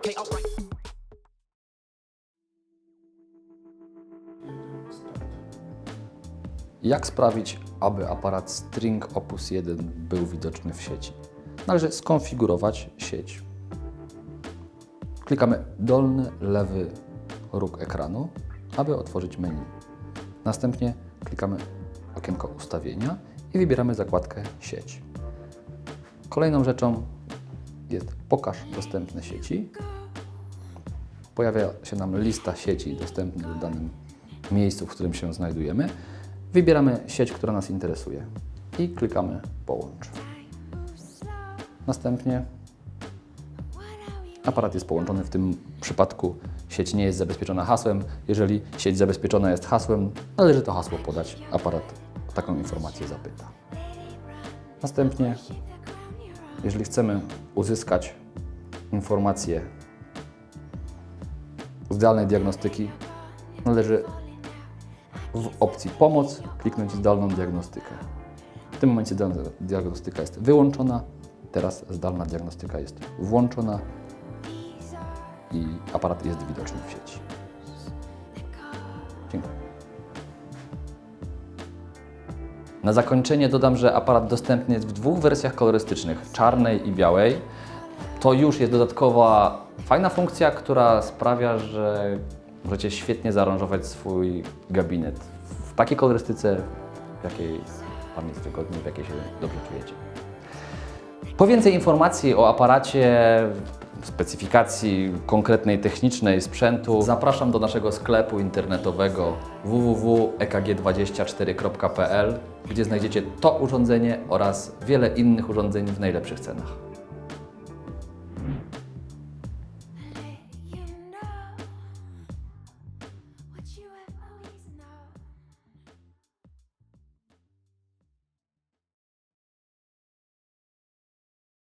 Okay, alright. Jak sprawić, aby aparat String Opus 1 był widoczny w sieci? Należy skonfigurować sieć. Klikamy dolny lewy róg ekranu, aby otworzyć menu. Następnie klikamy okienko ustawienia i wybieramy zakładkę sieć. Kolejną rzeczą jest pokaż dostępne sieci. Pojawia się nam lista sieci dostępnych w danym miejscu, w którym się znajdujemy. Wybieramy sieć, która nas interesuje i klikamy połącz. Następnie aparat jest połączony. W tym przypadku sieć nie jest zabezpieczona hasłem. Jeżeli sieć zabezpieczona jest hasłem, należy to hasło podać. Aparat taką informację zapyta. Następnie, jeżeli chcemy uzyskać informacje zdalnej diagnostyki, należy w opcji Pomoc kliknąć zdalną diagnostykę. W tym momencie diagnostyka jest wyłączona, teraz zdalna diagnostyka jest włączona i aparat jest widoczny w sieci. Na zakończenie dodam, że aparat dostępny jest w dwóch wersjach kolorystycznych, czarnej i białej. To już jest dodatkowa fajna funkcja, która sprawia, że możecie świetnie zaaranżować swój gabinet w takiej kolorystyce, w jakiej Wam jest wygodnie, w jakiej się dobrze czujecie. Po więcej informacji o aparacie, specyfikacji konkretnej technicznej sprzętu zapraszam do naszego sklepu internetowego E www.ekg24.pl, gdzie znajdziecie to urządzenie oraz wiele innych urządzeń w najlepszych cenach.